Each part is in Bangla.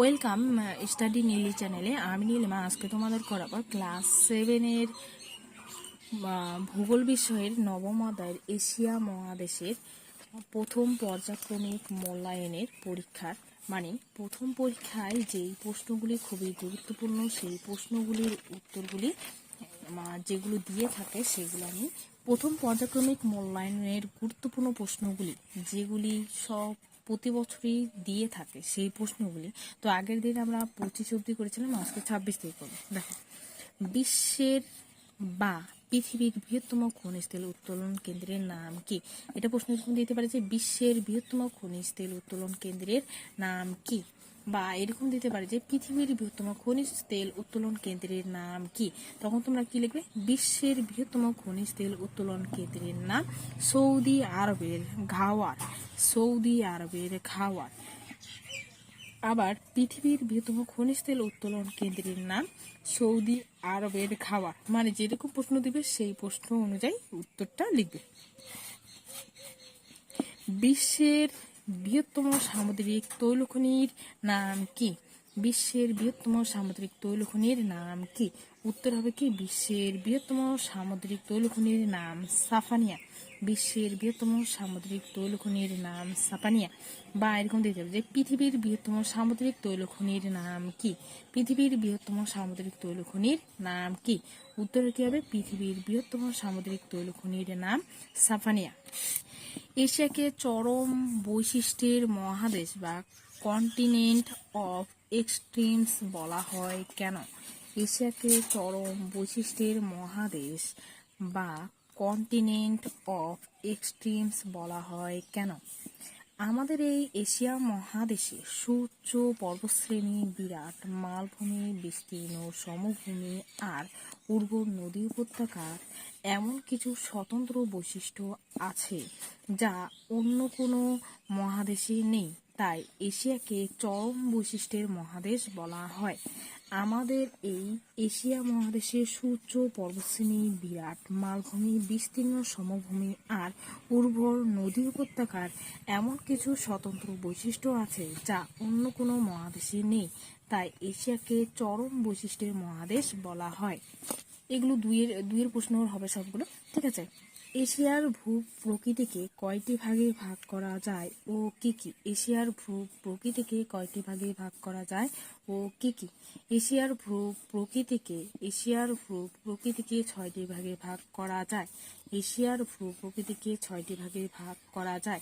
ওয়েলকাম স্টাডি নীলি চ্যানেলে আমি নীলিমা, আজকে তোমাদের করাবো ক্লাস সেভেনের ভূগোল বিষয়ের নবম অধ্যায়ের এশিয়া মহাদেশের প্রথম পর্যাক্রমিক মূল্যায়নের পরীক্ষার। মানে প্রথম পরীক্ষায় যেই প্রশ্নগুলি খুবই গুরুত্বপূর্ণ, সেই প্রশ্নগুলির উত্তরগুলি যেগুলো দিয়ে থাকে সেগুলো আমি প্রথম পর্যাক্রমিক মূল্যায়নের গুরুত্বপূর্ণ প্রশ্নগুলি, যেগুলি সব প্রতি বছরই দিয়ে থাকে সেই প্রশ্নগুলি। তো আগের দিন আমরা পঁচিশ অব্দি করেছিলাম, আজকে ছাব্বিশ থেকে করব। দেখো, বিশ্বের বা পৃথিবীর বৃহত্তম খনিজ তেল উত্তোলন কেন্দ্রের নাম কি? এটা প্রশ্ন দিতে পারে যে বিশ্বের বৃহত্তম খনিজ তেল উত্তোলন কেন্দ্রের নাম কি? বা এরকম দিতে পারে যে পৃথিবীর বৃহত্তম খনিজ তেল উত্তোলন কেন্দ্রের নাম কি? তখন তোমরা কি লিখবে? বিশ্বের বৃহত্তম খনিজ তেল উত্তোলন কেন্দ্রের নাম সৌদি আরবের ঘাওয়ার, সৌদি আরবের ঘাওয়ার। আবার পৃথিবীর বৃহত্তম খনিজ তেল উত্তোলন কেন্দ্রের নাম সৌদি আরবের খাওয়ার মানে যেরকম প্রশ্ন দিবে, সেই প্রশ্ন অনুযায়ী উত্তরটা লিখবে। বিশ্বের বৃহত্তম সামুদ্রিক তৈলখনির নাম কি? বিশ্বের বৃহত্তম সামুদ্রিক তৈলখনির নাম কি? উত্তর হবে কি? বিশ্বের বৃহত্তম সামুদ্রিক তৈলখনির নাম সাফানিয়া। বিশ্বের বৃহত্তম সামুদ্রিক তৈলখনির নাম সাপানিয়া বা এরকম দিতে হবে যে পৃথিবীর বৃহত্তম সামুদ্রিক তৈলখনির নাম কি? পৃথিবীর বৃহত্তম সামুদ্রিক তৈলখনির নাম কি? উত্তরে কি হবে? পৃথিবীর বৃহত্তম সামুদ্রিক তৈলখনির নাম সাফানিয়া। এশিয়াকে চরম বৈশিষ্ট্যের মহাদেশ বা কন্টিনেন্ট অফ এক্সট্রিমস বলা হয় কেন? এশিয়াকে চরম বৈশিষ্ট্যের মহাদেশ বা কন্টিনেন্ট অফ এক্সট্রিমস বলা হয় কেন? আমাদের এই এশিয়া মহাদেশে সুউচ্চ পর্বতশ্রেণী, বিরাট, মালভূমি, বিস্তীর্ণ সমভূমি আর উর্বর নদী উপত্যকার এমন কিছু স্বতন্ত্র বৈশিষ্ট্য আছে যা অন্য কোনো মহাদেশে নেই। তাই এশিয়াকে চরম বৈশিষ্ট্যের মহাদেশ বলা হয়। আমাদের এই এশিয়া মহাদেশের সুউচ্চ পর্বতশ্রেণী বিরাট, মালভূমি, বিস্তীর্ণ সমভূমি আর উর্বর নদী উপত্যকার এমন কিছু স্বতন্ত্র বৈশিষ্ট্য আছে যা অন্য কোনো মহাদেশে নেই। তাই এশিয়াকে চরম বৈশিষ্ট্যের মহাদেশ বলা হয়। এগুলো দুইয়ের দুইয়ের প্রশ্ন হবে সবগুলো। ঠিক আছে? এশিয়ার ভূ প্রকৃতিকে কয়টি ভাগে ভাগ করা যায় ও কি কি? এশিয়ার ভূ প্রকৃতিকে কয়টি ভাগে ভাগ করা যায় ও কি কি? এশিয়ার ভূ প্রকৃতিকে, এশিয়ার ভূ প্রকৃতিকে ছয়টি ভাগে ভাগ করা যায়। এশিয়ার ভূ প্রকৃতিকে ছয়টি ভাগে ভাগ করা যায়।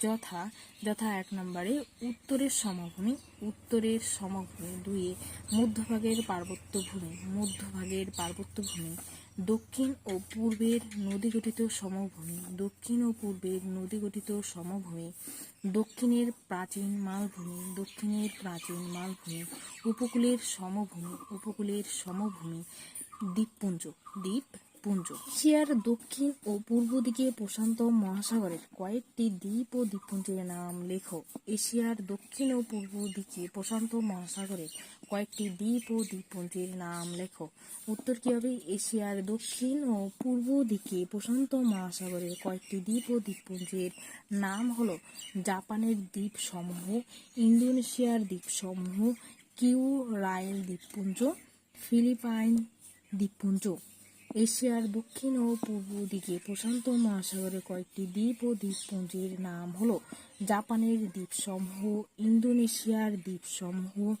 যথা যথা এক নম্বরে উত্তরের সমভূমি উত্তরের সমভূমি দুইয়ে মধ্যভাগের পার্বত্য ভূমি, মধ্যভাগের পার্বত্য ভূমি। দক্ষিণ ও পূর্বের নদী গঠিত সমভূমি। দক্ষিণ ও পূর্বের নদী গঠিত সমভূমি দক্ষিণের প্রাচীন মালভূমি, দক্ষিণের প্রাচীন মালভূমি, উপকূলের সমভূমি উপকূলের সমভূমি দ্বীপপুঞ্জ। দ্বীপপুঞ্জ। এশিয়ার দক্ষিণ ও পূর্ব দিকে প্রশান্ত মহাসাগরের কয়েকটি দ্বীপ ও দ্বীপপুঞ্জের নাম লেখো। এশিয়ার দক্ষিণ ও পূর্ব দিকে প্রশান্ত মহাসাগরের কয়েকটি দ্বীপ ও দ্বীপপুঞ্জের নাম লেখো। উত্তর কি হবে এশিয়ার দক্ষিণ ও পূর্ব দিকে প্রশান্ত মহাসাগরের কয়েকটি দ্বীপ ও দ্বীপপুঞ্জের নাম হলো জাপানের দ্বীপ সমূহ ইন্দোনেশিয়ার দ্বীপ সমূহ কিউ রাইল দ্বীপপুঞ্জ, ফিলিপাইন দ্বীপপুঞ্জ। এশিয়ার দক্ষিণ ও পূর্ব দিকে প্রশান্ত মহাসাগরে কয়েকটি দ্বীপ ও দ্বীপপুঞ্জের নাম হল জাপানের দ্বীপসমূহ, ইন্দোনেশিয়ার দ্বীপসমূহ,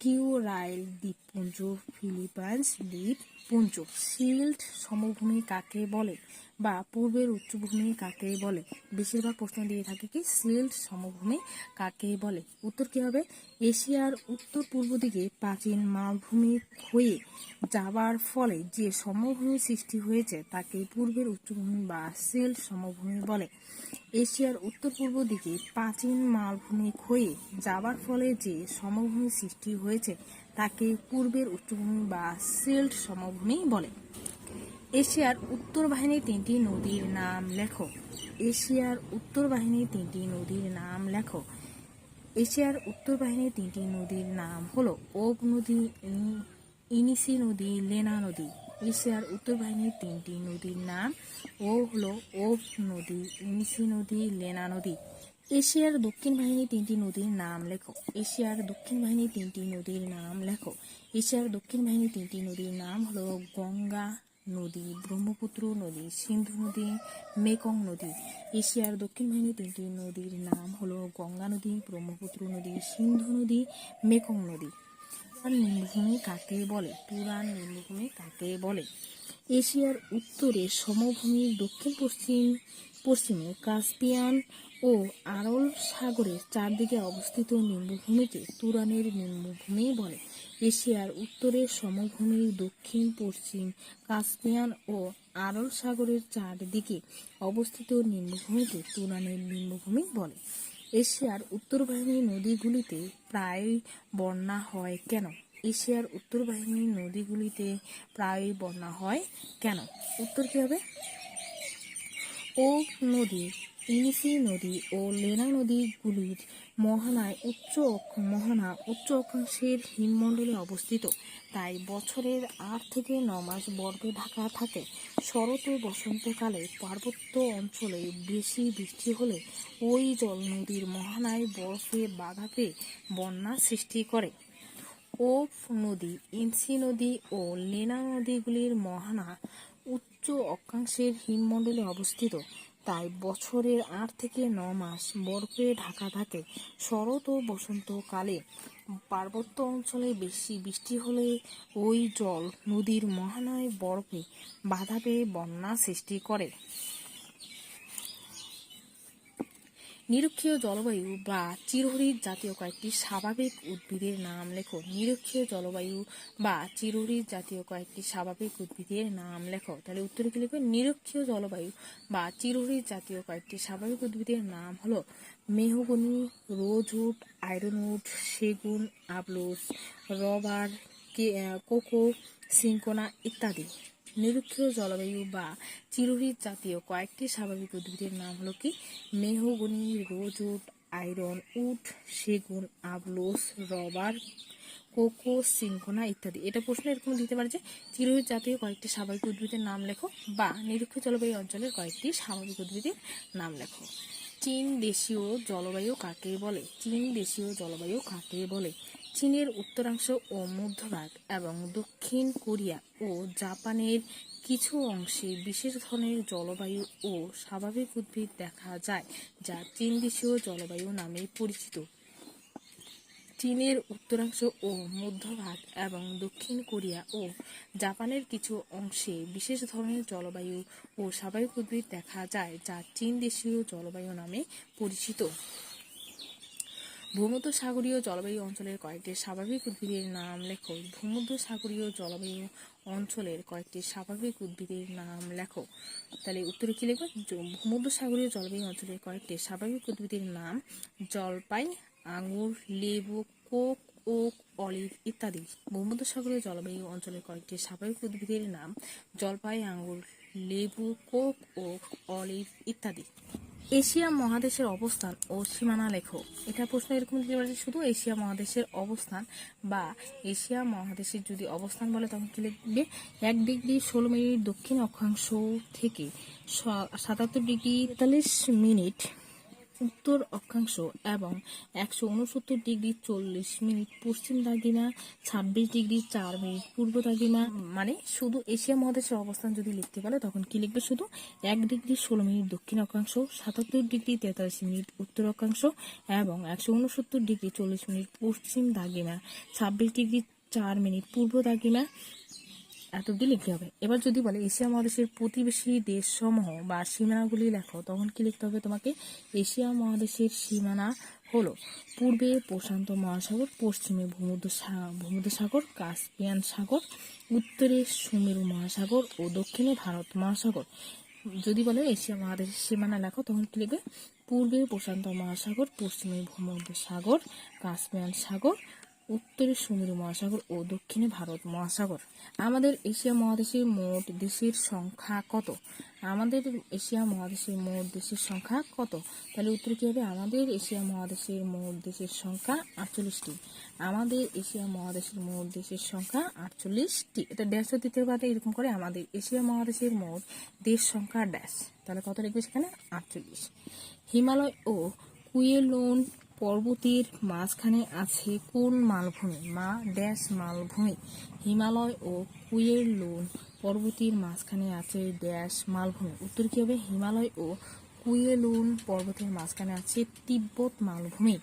কিউরাইল দ্বীপপুঞ্জ, ফিলিপাইন্স দ্বীপপুঞ্জ। সিল্ড সমভূমি কাকে বলে? বা পূর্বের উচ্চভূমি কাকে বলে? বেশিরভাগ প্রশ্ন দিয়ে থাকে কি শিল্ড সমভূমি কাকে বলে? উত্তর কি হবে? এশিয়ার উত্তর পূর্ব দিকে প্রাচীন মালভূমি হয়ে যাবার ফলে যে সমভূমি সৃষ্টি হয়েছে তাকে পূর্বের উচ্চভূমি বা শিল্ড সমভূমি বলে। এশিয়ার উত্তর পূর্ব দিকে প্রাচীন মালভূমি ক্ষয়ে যাবার ফলে যে সমভূমি সৃষ্টি হয়েছে তাকে পূর্বের উচ্চভূমি বা সিল্ড সমভূমি বলে। এশিয়ার উত্তর বাহিনীর তিনটি নদীর নাম লেখো। এশিয়ার উত্তর বাহিনীর তিনটি নদীর নাম লেখো। এশিয়ার উত্তর বাহিনীর তিনটি নদীর নাম হলো ওগ নদী ইন- ইনিসি নদী, লেনা নদী। এশিয়ার উত্তর বাহিনীর তিনটি নদীর নাম ও হলো ওভ নদী, ইনিসি নদী, লেনা নদী। এশিয়ার দক্ষিণ বাহিনী তিনটি নদীর নাম লেখো। এশিয়ার দক্ষিণ বাহিনী তিনটি নদীর নাম লেখো। এশিয়ার দক্ষিণ বাহিনী তিনটি নদীর নাম হলো গঙ্গা নদী, ব্রহ্মপুত্র নদী, সিন্ধু নদী, মেকং নদী, এশিয়ার দক্ষিণ বাহিনী তিনটি নদীর নাম হলো গঙ্গা নদী, ব্রহ্মপুত্র নদী, সিন্ধু নদী, মেকং নদী। আর নিম্নভূমি কাকে বলে? পুরাণ নিম্নভূমি কাকে বলে? এশিয়ার উত্তরে সমভূমির দক্ষিণ পশ্চিম, পশ্চিমে কাস্পিয়ান ও আরল সাগরের চারদিকে অবস্থিত নিম্নভূমিকে তুরানের নিম্নভূমি বলে। এশিয়ার উত্তরে সমভূমির দক্ষিণ, পশ্চিম কাস্পিয়ান ও আরল সাগরের চারদিকে অবস্থিত নিম্নভূমিকে তুরানের নিম্নভূমি বলে। এশিয়ার উত্তর বাহিনী নদীগুলিতে প্রায়ই বন্যা হয় কেন? এশিয়ার উত্তর বাহিনী নদীগুলিতে প্রায়ই বন্যা হয় কেন? উত্তর কি হবে? ও নদী ইনিসি নদী ও লেনা নদীগুলির মোহনায় উচ্চ মোহনা উচ্চ অক্ষাংশের হিমমণ্ডলে অবস্থিত। তাই বছরের আট থেকে ন মাস বরফে ঢাকা থাকে। শরৎ ও বসন্তকালে পার্বত্য অঞ্চলে বেশি বৃষ্টি হলে ওই জল নদীর মোহনায় বরফে বাধা পেয়ে বন্যা সৃষ্টি করে। ওফ নদী ইনসি নদী ও লেনা নদীগুলির মহানা উচ্চ অক্ষাংশের হিমমণ্ডলে অবস্থিত। তাই বছরের আট থেকে ন মাস বরফে ঢাকা থাকে শরৎ ও বসন্তকালে পার্বত্য অঞ্চলে বেশি বৃষ্টি হলে ওই জল নদীর মহানয় বরফে বাধা পেয়ে বন্যা সৃষ্টি করে। নিরক্ষীয় জলবায়ু বা চিরহরিৎ জাতীয় কয়েকটি স্বাভাবিক উদ্ভিদের নাম লেখো। নিরক্ষীয় জলবায়ু বা চিরহরিৎ জাতীয় কয়েকটি স্বাভাবিক উদ্ভিদের নাম লেখো। তাহলে উত্তরে কি লিখবে? নিরক্ষীয় জলবায়ু বা চিরহরিৎ জাতীয় কয়েকটি স্বাভাবিক উদ্ভিদের নাম হলো মেহগনি, রোজউড, আয়রনউড, সেগুন, আবলুস, রবার কোকো, সিঙ্কোনা ইত্যাদি। নিরক্ষীয় জলবায়ু বা চিরহরিৎ জাতীয় কয়েকটি স্বাভাবিক উদ্ভিদের নাম হলো কি? মেহগনি রোজউড আয়রন উড সেগুন, আবলোস, রবার, কোকো, সিঙ্কোনা ইত্যাদি। এটা প্রশ্ন এরকম দিতে পারে যে চিরহরিৎ জাতীয় কয়েকটি স্বাভাবিক উদ্ভিদের নাম লেখো বা নিরক্ষীয় জলবায়ু অঞ্চলের কয়েকটি স্বাভাবিক উদ্ভিদের নাম লেখো। চীন দেশীয় জলবায়ু কাকে বলে? চীন দেশীয় জলবায়ু কাকে বলে? চীনের উত্তরাংশ ও মধ্যভাগ এবং দক্ষিণ কোরিয়া ও জাপানের কিছু অংশে বিশেষ ধরনের জলবায়ু ও স্বাভাবিক উদ্ভিদ দেখা যায়, যা চীন দেশীয় জলবায়ু নামে পরিচিত। চীনের উত্তরাংশ ও মধ্যভাগ এবং দক্ষিণ কোরিয়া ও জাপানের কিছু অংশে বিশেষ ধরনের জলবায়ু ও স্বাভাবিক উদ্ভিদ দেখা যায়, যা চীন দেশীয় জলবায়ু নামে পরিচিত। ভূমধ্য সাগরীয় জলবায়ু অঞ্চলের কয়েকটি স্বাভাবিক উদ্ভিদের নাম লেখো। ভূমধ্য সাগরীয় জলবায়ু অঞ্চলের কয়েকটি স্বাভাবিক উদ্ভিদের নাম লেখো। তাহলে উত্তরে কি ভূমধ্য সাগরীয় জলবায়ু অঞ্চলের কয়েকটি স্বাভাবিক উদ্ভিদের নাম জলপাই আঙুর লেবু, কোক ওক অলিভ ইত্যাদি। ভূমধ্য সাগরীয় জলবায়ু অঞ্চলের কয়েকটি স্বাভাবিক উদ্ভিদের নাম জলপাই আঙুর লেবু, কোক ওক অলিভ ইত্যাদি। এশিয়া মহাদেশের অবস্থান ও সীমানা লেখো এটা প্রশ্ন এরকম দিতে পারে শুধু এশিয়া মহাদেশের অবস্থান বা এশিয়া মহাদেশের যদি অবস্থান বলে, তখন কি লিখবে? এক ডিগ্রি ষোলো মিনিট, দক্ষিণ অক্ষাংশ থেকে সাতাত্তর ডিগ্রি, তেতাল্লিশ মিনিট উত্তর অক্ষাংশ এবং একশো উনসত্তর ডিগ্রি চল্লিশ মিনিট পশ্চিম দাগিমা, ছাব্বিশ ডিগ্রি চার মিনিট পূর্ব দাগিমা। মানে শুধু এশিয়া মহাদেশের অবস্থান যদি লিখতে পারে তখন কি লিখবে শুধু? এক ডিগ্রি ষোলো মিনিট দক্ষিণ অক্ষাংশ, সাতাত্তর ডিগ্রি তেতাল্লিশ মিনিট উত্তর অক্ষাংশ এবং একশো উনসত্তর ডিগ্রি চল্লিশ মিনিট পশ্চিম দাগিমা, ছাব্বিশ ডিগ্রি চার মিনিট পূর্ব দাগিমা। এত লিখতে হবে? এবার যদি বলে এশিয়া মহাদেশের প্রতিবেশী দেশসমূহ বা সীমানাগুলি লেখো, তখন কি লিখতে হবে তোমাকে? এশিয়া মহাদেশের সীমানা হলো পূর্বে প্রশান্ত মহাসাগর, পশ্চিমে ভূমধ্য সাগর কাস্পিয়ান সাগর, উত্তরে সুমেরু মহাসাগর ও দক্ষিণে ভারত মহাসাগর। যদি বলে এশিয়া মহাদেশের সীমানা লেখো, তখন কি লিখবে? পূর্বে প্রশান্ত মহাসাগর, পশ্চিমে ভূমধ্য সাগর কাস্পিয়ান সাগর উত্তরে সুমেরু মহাসাগর ও দক্ষিণে ভারত মহাসাগর। আমাদের এশিয়া মহাদেশের মোট দেশের সংখ্যা কত? আমাদের এশিয়া মহাদেশের মোট দেশের সংখ্যা কত? তাহলে উত্তর কি হবে? আমাদের এশিয়া মহাদেশের মোট দেশের সংখ্যা আটচল্লিশটি। আমাদের এশিয়া মহাদেশের মোট দেশের সংখ্যা আটচল্লিশটি। এটা ড্যাশও দিতে পারে এরকম করে আমাদের এশিয়া মহাদেশের মোট দেশ সংখ্যা ড্যাশ তাহলে কত লিখবে সেখানে? আটচল্লিশ। হিমালয় ও কুয়েলোন পর্বতের মাঝখানে আছে কোন মালভূমি? মা ড্যাশ মালভূমি। হিমালয় ও কুয়ের লোন পর্বতের মাঝখানে আছে ড্যাশ মালভূমি। উত্তর কি হবে? হিমালয় ও কুয়েলোন পর্বতের মাঝখানে আছে তিব্বত মালভূমি।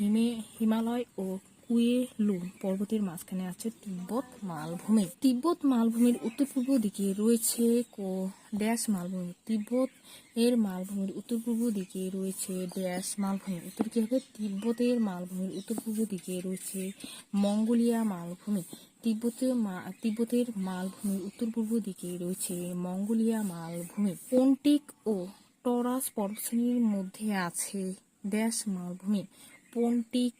হিমে হিমালয় ও কুয়েলুন পর্বতের মাঝখানে আছে তিব্বত মালভূমি। তিব্বত মালভূমির উত্তর পূর্ব দিকে রয়েছে কো, ড্যাশ মালভূমি। তিব্বত এর মালভূমির উত্তর পূর্ব দিকে রয়েছে ড্যাশ মালভূমি। উত্তর কি হবে তিব্বতের মালভূমির উত্তর পূর্ব দিকে রয়েছে মঙ্গোলিয়া মালভূমি। তিব্বতের মা- তিব্বতের মালভূমির উত্তর পূর্ব দিকে রয়েছে মঙ্গোলিয়া মালভূমি। পন্টিক ও টরাস পর্বতশ্রেণীর মধ্যে আছে ড্যাশ মালভূমি। পন্টিক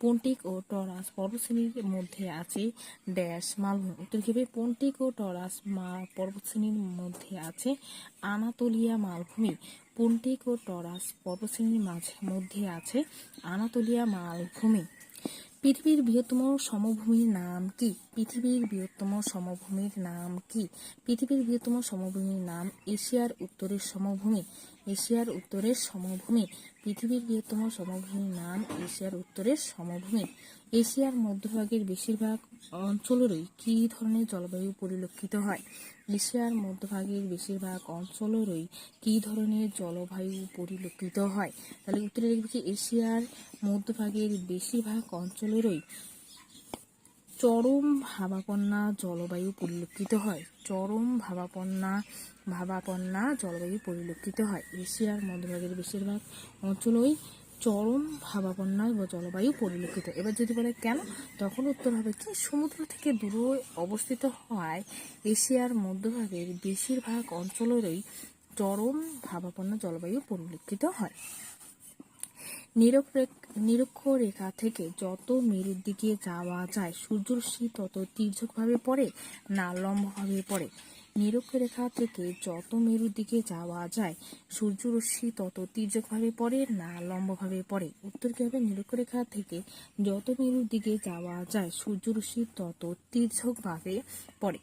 পন্টিক ও টরাস পর্বতশ্রেণীর মধ্যে আছে ড্যাশ মালভূমি। উত্তর কি হবে পন্টিক ও টরাস পর্বতশ্রেণীর মধ্যে আছে আনাতোলিয়া মালভূমি। পন্টিক ও টরাস পর্বতশ্রেণীর মাঝে, মধ্যে আছে আনাতোলিয়া মালভূমি। পৃথিবীর বৃহত্তম সমভূমির নাম কি? পৃথিবীর বৃহত্তম সমভূমির নাম কি? পৃথিবীর বৃহত্তম সমভূমির নাম এশিয়ার উত্তরের সমভূমি। এশিয়ার উত্তরের সমভূমি। পৃথিবীর বৃহত্তম সমভূমির নাম এশিয়ার উত্তরের সমভূমি। এশিয়ার মধ্যভাগের বেশিরভাগ অঞ্চলেরই কী ধরনের জলবায়ু পরিলক্ষিত হয়? এশিয়ার মধ্যভাগের বেশিরভাগ অঞ্চলেরই কী ধরনের জলবায়ু পরিলক্ষিত হয়? তাহলে উত্তরে লিখবে এশিয়ার মধ্যভাগের বেশিরভাগ অঞ্চলেরই চরম ভাবাপন্না জলবায়ু পরিলক্ষিত হয়। চরম ভাবাপন্না ভাবাপন্না জলবায়ু পরিলক্ষিত হয়। এশিয়ার মধ্যভাগের বেশিরভাগ অঞ্চলই চরম ভাবাপন্না বা জলবায়ু পরিলক্ষিত। এবার যদি বলে কেন, তখন উত্তর হবে কি, সমুদ্র থেকে দূরে অবস্থিত হওয়ায় এশিয়ার মধ্যভাগের বেশিরভাগ অঞ্চলেরই চরম ভাবাপন্ন জলবায়ু পরিলক্ষিত হয়। নিরপেক্ষ- নিরক্ষরেখা থেকে যত মেরুর দিকে যাওয়া যায় সূর্যরশ্মি তত তীর্যকভাবে পড়ে না লম্বভাবে পড়ে। নিরক্ষরেখা থেকে যত মেরুর দিকে যাওয়া যায় সূর্যরশ্মি তত তীর্যকভাবে পড়ে না লম্বভাবে পড়ে। উত্তর কি হবে? নিরক্ষরেখা থেকে যত মেরুর দিকে যাওয়া যায় সূর্যরশ্মি তত তীর্যকভাবে পড়ে।